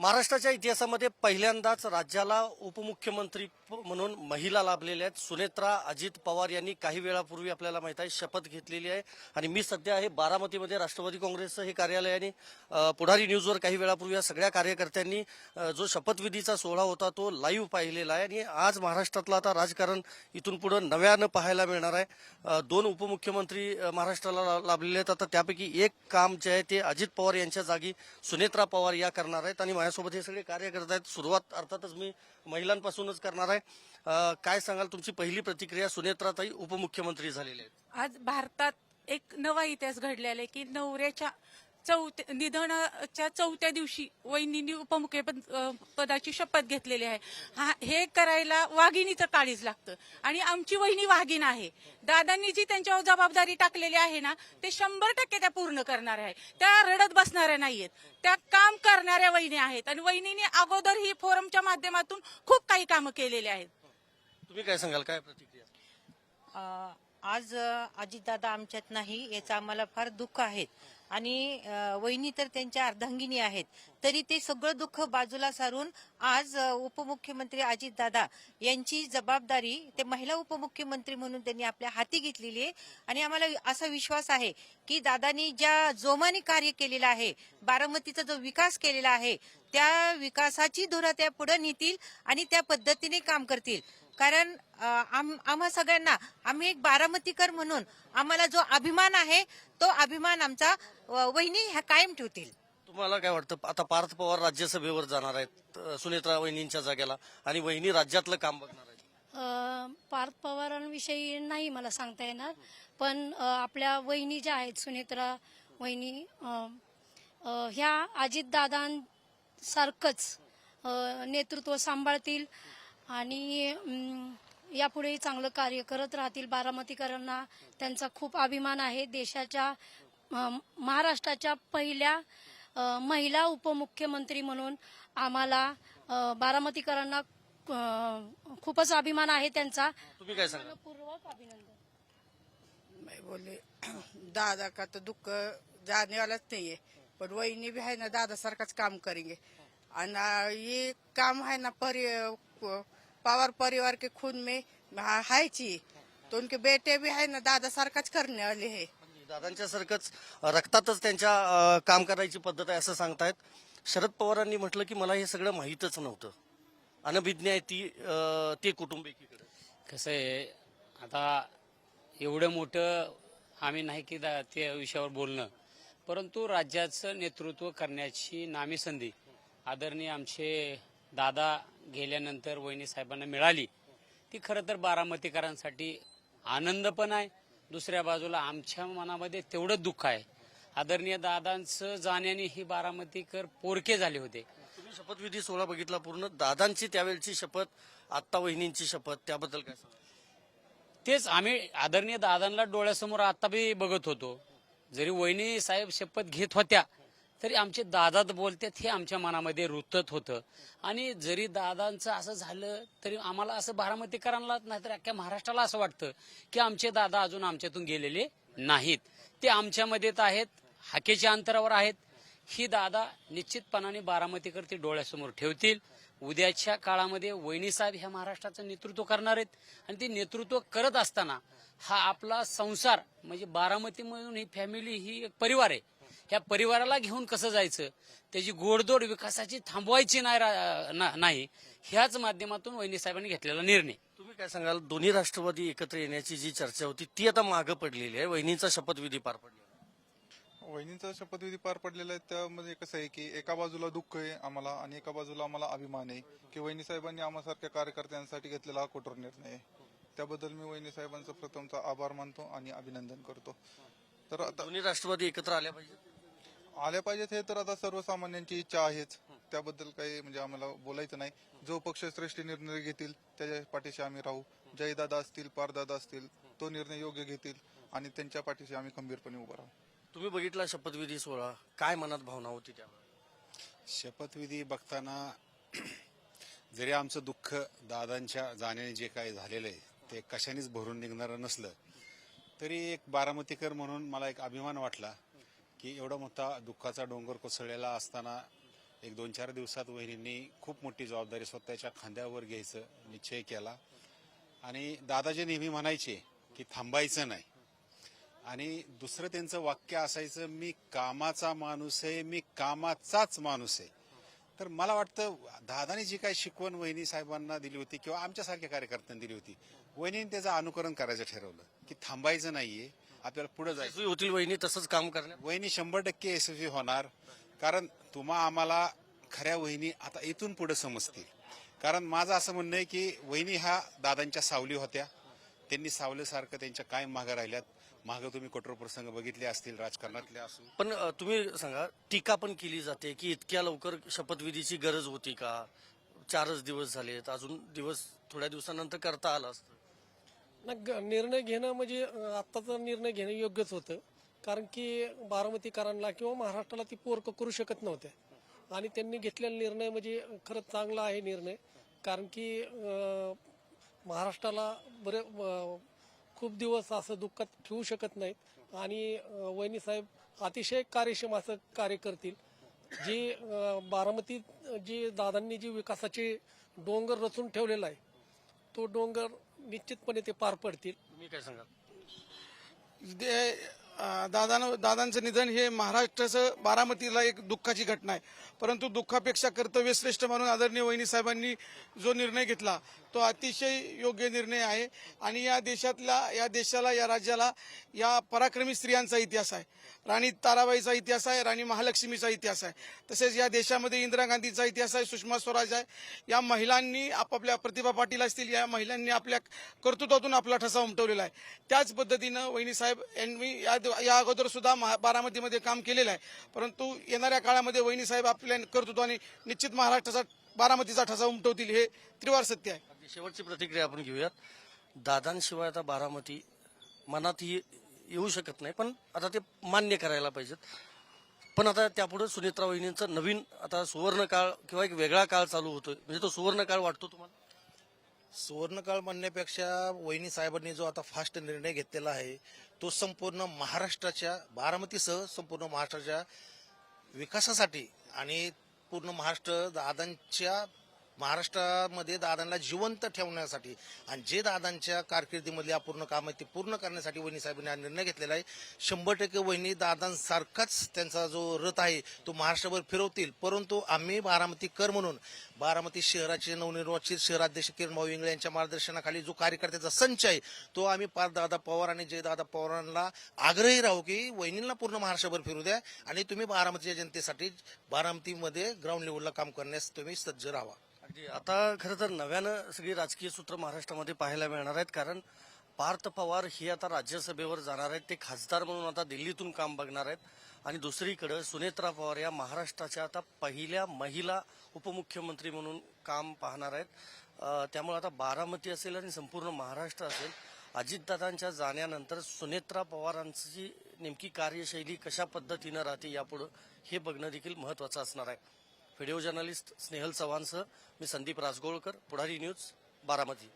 महाराष्ट्राच्या इतिहासामध्ये पहिल्यांदाच राज्याला उपमुख्यमंत्री प- म्हणून महिला लाभलेल्या आहेत. सुनेत्रा अजित पवार यांनी काही वेळापूर्वी आपल्याला माहीत आहे शपथ घेतलेली आहे. आणि मी सध्या आहे बारामतीमध्ये राष्ट्रवादी काँग्रेसचं हे कार्यालय आणि पुढारी न्यूजवर काही वेळापूर्वी या सगळ्या कार्यकर्त्यांनी जो शपथविधीचा सोहळा होता तो लाईव्ह पाहिलेला आहे. आणि आज महाराष्ट्रातलं आता राजकारण इथून पुढे नव्यानं पाहायला मिळणार आहे. दोन उपमुख्यमंत्री महाराष्ट्राला लाभलेले आहेत. आता त्यापैकी एक काम जे आहे ते अजित पवार यांच्या जागी सुनेत्रा पवार या करणार आहेत. आणि माझ्यासोबत हे सगळे कार्य करत आहेत. सुरुवात अर्थातच मी महिलांपासूनच करणार आहे. काय सांगाल तुमची पहिली प्रतिक्रिया? सुनेत्राताई उपमुख्यमंत्री झालेले आहेत. आज भारतात एक नवा इतिहास घडलेला आहे की नवऱ्याच्या चौथ्या निधनाच्या चौथ्या दिवशी वहिनींनी उपमुख्यपद अ, पदाची शपथ घेतलेली आहे. हा हे करायला वाघिणीचं काळीज लागतं. आणि आमची वहिनी वाघीण आहे. दादांनी जी त्यांच्यावर जबाबदारी टाकलेली आहे ना ते शंभर टक्के त्या पूर्ण करणार आहे. त्या रडत बसणाऱ्या नाहीयेत. त्या काम करणाऱ्या वहिनी आहेत. आणि वहिनीने अगोदर ही फोरमच्या माध्यमातून खूप काही कामं केलेली आहेत. तुम्ही काय सांगाल? काय प्रतिक्रिया? आज अजितदादा आमच्यात नाही. याचं आम्हाला फार दुःख आहे. आणि वहिनी तर त्यांच्या अर्धांगिनी आहेत. तरी ते सगळं दुःख बाजूला सारून आज उपमुख्यमंत्री उपमुख्यमंत्री अजितदादा यांची जबाबदारी ते महिला उपमुख्यमंत्री म्हणून त्यांनी आपल्या हाती घेतलेली आहे. आणि आम्हाला असा विश्वास आहे की दादानी ज्या जोमाने कार्य केलेलं आहे बारामतीचा जो विकास केलेला आहे त्या विकासाची धुरा त्या पुढे नेतील आणि त्या पद्धतीने काम करतील. कारण आम- आम्हा सगळ्यांना आम्ही एक बारामतीकर म्हणून आम्हाला जो अभिमान आहे तो अभिमान आमचा वहिनी ह्या कायम ठेवतील. तुम्हाला काय वाटतं आता पार्थ पवार राज्यसभेवर जाणार आहेत सुनेत्रा वहिनींच्या जागेला आणि वहिनी राज्यातलं काम बघणार आहेत? पार्थ पवारांविषयी नाही मला सांगता येणार पण आपल्या वहिनी ज्या आहेत सुनेत्रा वहिनी ह्या अजितदादांसारखंच नेतृत्व सांभाळतील. आणि यापुढेही चांगलं कार्य करत राहतील बारामतीकरांना त्यांचा खूप अभिमान आहे. देशाच्या महाराष्ट्राच्या पहिल्या महिला उपमुख्यमंत्री म्हणून आम्हाला बारामतीकरांना खूपच अभिमान आहे त्यांचा. तुम्ही काय सांगाल पूर्वक अभिनंदन. मैं बोले दादा का तो दुख जाने वालाच नहीं है पर वही भी है ना दादा सारखाच काम करेंगे. और ना ये काम है ना परि पवार परिवार के खून में हा- ची. तो उनके बेटे भी है ना दादा सारखाच करने वाले है. दादांच्या सारखंच रक्तातच त्यांच्या अ, काम करायची पद्धत आहे असं सांगतायत. शरद पवारांनी म्हटलं की मला हे सगळं माहीतच नव्हतं. अनभिज्ञ आहे ती अ, ते कुटुंब एकीकडे. कसं आहे आता एवढं मोठं आम्ही नाही की दा- त्या विषयावर बोलणं. परंतु राज्याचं नेतृत्व करण्याची नामी संधी आदरणीय आमचे दादा गेल्यानंतर वहिनी साहेबांना मिळाली. ती खरं तर बारामतीकरांसाठी आनंद पण आहे. दुसऱ्या बाजूला आमच्या मनामध्ये तेवढं दुःख आहे. आदरणीय दादांचं जाण्याने ही बारामतीकर पोरके झाले होते. तुम्ही शपथविधी सोहळा बघितला पूर्ण. दादांची त्यावेळची शपथ आत्ता वहिनींची शपथ त्याबद्दल काय तेच आम्ही आदरणीय दादांना डोळ्यासमोर आता बी बघत होतो. जरी वहिनी साहेब शपथ घेत होत्या तरी आमचे दादा बोलतात हे आमच्या मनामध्ये रुतत होतं. आणि जरी दादांचं असं झालं तरी आम्हाला असं बारामतीकरांना नाही तर अख्ख्या महाराष्ट्राला असं वाटतं की आमचे दादा अजून आमच्यातून गेलेले नाहीत. ते आमच्यामध्येच आहेत हाकेच्या अंतरावर आहेत. ही दादा निश्चितपणाने बारामतीकर ते डोळ्यासमोर ठेवतील. उद्याच्या काळामध्ये वहिनी साहेब ह्या महाराष्ट्राचं नेतृत्व करणार आहेत. आणि ते नेतृत्व करत असताना हा आपला संसार म्हणजे बारामती म्हणून ही फॅमिली ही एक परिवार आहे. ह्या परिवाराला घेऊन कसं जायचं? त्याची गोडदोड विकासाची थांबवायची नाही रा- ना- नाही ह्याच माध्यमातून वहिनी साहेबांनी घेतलेला निर्णय. तुम्ही काय सांगाल? दोन्ही राष्ट्रवादी एकत्र येण्याची जी चर्चा होती ती आता मागं पडलेली आहे. वहिनीचा शपथविधी पार पडला. वहिनीचा शपथविधी पार पडलेला आहे त्यामध्ये कसं आहे की एका बाजूला दुःख आहे आम्हाला आणि एका बाजूला आम्हाला अभिमान आहे की वहिनी साहेबांनी आम्हासारख्या कार्यकर्त्यांसाठी घेतलेला हा कठोर निर्णय आहे. त्याबद्दल मी वहिनी साहेबांचा प्रथमचा आभार मानतो आणि अभिनंदन करतो. तर आता दोन्ही राष्ट्रवादी एकत्र आल्या पाहिजे आल्या पाहिजेत हे तर आता सर्वसामान्यांची इच्छा आहेच. त्याबद्दल काही म्हणजे आम्हाला बोलायचं नाही. जो पक्ष श्रेष्ठ निर्णय घेतील त्याच्या पाठीशी आम्ही राहू. जयदादा असतील पारदादा असतील तो निर्णय योग्य घेतील आणि त्यांच्या पाठीशी आम्ही खंबीरपणे उभं राहू. तुम्ही बघितला शपथविधी सोहळा? काय मनात भावना होती त्यावेळी शपथविधी बघताना जरी आमचं दुःख दादांच्या जाण्याने जे काही झालेलं आहे ते कशानेच भरून निघणारं नसलं तरी एक बारामतीकर म्हणून मला एक अभिमान वाटला. की एवढा मोठा दुःखाचा डोंगर कोसळलेला असताना एक दोन चार दिवसात वहिनींनी खूप मोठी जबाबदारी स्वतःच्या खांद्यावर घ्यायचं निश्चय केला. आणि दादाजी नेहमी म्हणायचे की थांबायचं नाही. आणि दुसरं त्यांचं वाक्य असायचं मी कामाचा माणूस आहे मी कामाचाच माणूस आहे. तर मला वाटतं दादाने जी काही शिकवण वहिनी साहेबांना दिली होती किंवा आमच्यासारख्या कार्यकर्त्यांनी दिली होती वहिनीने त्याचं अनुकरण करायचं ठरवलं की थांबायचं नाहीये. आपल्याला पुढे जायचं. यशस्वी होतील वहिनी तसंच काम करण्यात. वहिनी शंभर टक्के यशस्वी होणार. कारण तुम्हा आम्हाला खऱ्या वहिनी आता इथून पुढे समजतील. कारण माझं असं म्हणणं आहे की वहिनी ह्या दादांच्या सावली होत्या. त्यांनी सावलीसारखं त्यांच्या कायम मागं राहिल्यात. मागं तुम्ही कठोर प्रसंग बघितले असतील राजकारणातले असू. पण अ, तुम्ही सांगा टीका पण केली जाते की इतक्या लवकर शपथविधीची गरज होती का? चारच दिवस झालेत अजून दिवस थोड्या दिवसानंतर करता आला असतं. ना ग- निर्णय घेणं म्हणजे आत्ताचा निर्णय घेणं योग्यच होतं. कारण की बारामतीकरांना किंवा महाराष्ट्राला ती पोरक करू शकत नव्हते आणि त्यांनी घेतलेला निर्णय म्हणजे खरंच चांगला आहे निर्णय. कारण की महाराष्ट्राला बरे खूप दिवस असं दुःखात ठेवू शकत नाहीत. आणि वहिनी साहेब अतिशय कार्यक्षम असं कार्य करतील. जी बारामती बारामतीत जी दादांनी जी विकासाचे डोंगर रचून ठेवलेला आहे तो डोंगर निश्चितपणे ते पार पडतील. तुम्ही काय सांगाल? दादानं दादांचं निधन हे महाराष्ट्राचं बारामतीला एक दुःखाची घटना आहे. परंतु दुःखापेक्षा कर्तव्य श्रेष्ठ म्हणून आदरणीय वहिनी साहेबांनी जो निर्णय घेतला तो अतिशय योग्य निर्णय आहे. आणि या देशातला या देशाला या राज्याला या पराक्रमी स्त्रियांचा इतिहास आहे. राणी ताराबाईचा इतिहास आहे राणी महालक्ष्मीचा इतिहास आहे. तसेच या देशामध्ये इंदिरा गांधीचा इतिहास आहे सुषमा स्वराज आहे. या महिलांनी आपापल्या प्रतिभा पाटील असतील या महिलांनी आपल्या कर्तृत्वातून आपला ठसा उमटवलेला आहे. त्याच पद्धतीनं वहिनी साहेब यांनी या या अगोदर सुद्धा महा- बारामतीमध्ये काम केलेलं आहे. परंतु येणाऱ्या काळामध्ये वहिनी साहेब करतो आणि निश्चित महाराष्ट्राचा बारामतीचा ठसा उमटवतील हे त्रिवार सत्य आहे. शेवटची प्रतिक्रिया आपण घेऊयात. दादांशिवाय आता बारामती मनात ही येऊ शकत नाही पण आता ते मान्य करायला पाहिजेत. पण आता त्यापुढे सुनेत्रा वहिनींचा नवीन आता सुवर्ण काळ किंवा एक वेगळा काळ चालू होतोय. म्हणजे तो सुवर्ण काळ वाटतो तुम्हाला? सुवर्णकाळ म्हणण्यापेक्षा वहिनी साहेबांनी जो आता फास्ट निर्णय घेतलेला आहे तो संपूर्ण महाराष्ट्राच्या बारामतीसह संपूर्ण महाराष्ट्राच्या विकासासाठी आणि पूर्ण महाराष्ट्र दादांच्या महाराष्ट्रामध्ये दादांना जिवंत ठेवण्यासाठी आणि जे दादांच्या कारकिर्दीमधली अपूर्ण काम आहे ते पूर्ण करण्यासाठी वहिनी साहेबांनी हा निर्णय घेतलेला आहे. शंभर टक्के वहिनी दादांसारखाच त्यांचा जो रथ आहे तो महाराष्ट्रभर फिरवतील. परंतु आम्ही बारामती कर म्हणून बारामती शहराचे नवनिर्वाचित शहराध्यक्ष किरण भाऊ इंगळे यांच्या मार्गदर्शनाखाली जो कार्यकर्त्याचा संच आहे तो आम्ही पार दादा पवार आणि जयदादा पवारांना आग्रही राहू की वहिनींना पूर्ण महाराष्ट्रभर फिरू द्या आणि तुम्ही बारामतीच्या जनतेसाठी बारामतीमध्ये ग्राउंड लेवलला काम करण्यास तुम्ही सज्ज राहा अगदी आता खरं तर नव्यानं सगळी राजकीय सूत्र महाराष्ट्रामध्ये पाहायला मिळणार आहेत. कारण पार्थ पवार हे आता राज्यसभेवर जाणार आहेत. ते खासदार म्हणून आता दिल्लीतून काम बघणार आहेत. आणि दुसरीकडे सुनेत्रा पवार या महाराष्ट्राच्या आता पहिल्या महिला उपमुख्यमंत्री म्हणून काम पाहणार आहेत. त्यामुळे आता बारामती असेल आणि संपूर्ण महाराष्ट्र असेल. अजितदादांच्या जाण्यानंतर सुनेत्रा पवारांची नेमकी कार्यशैली कशा पद्धतीनं राहते यापुढं हे बघणं देखील महत्वाचं असणार आहे. व्हिडिओ जर्नलिस्ट स्नेहल चव्हाणसह मी संदीप राजगोळकर पुढारी न्यूज बारामती.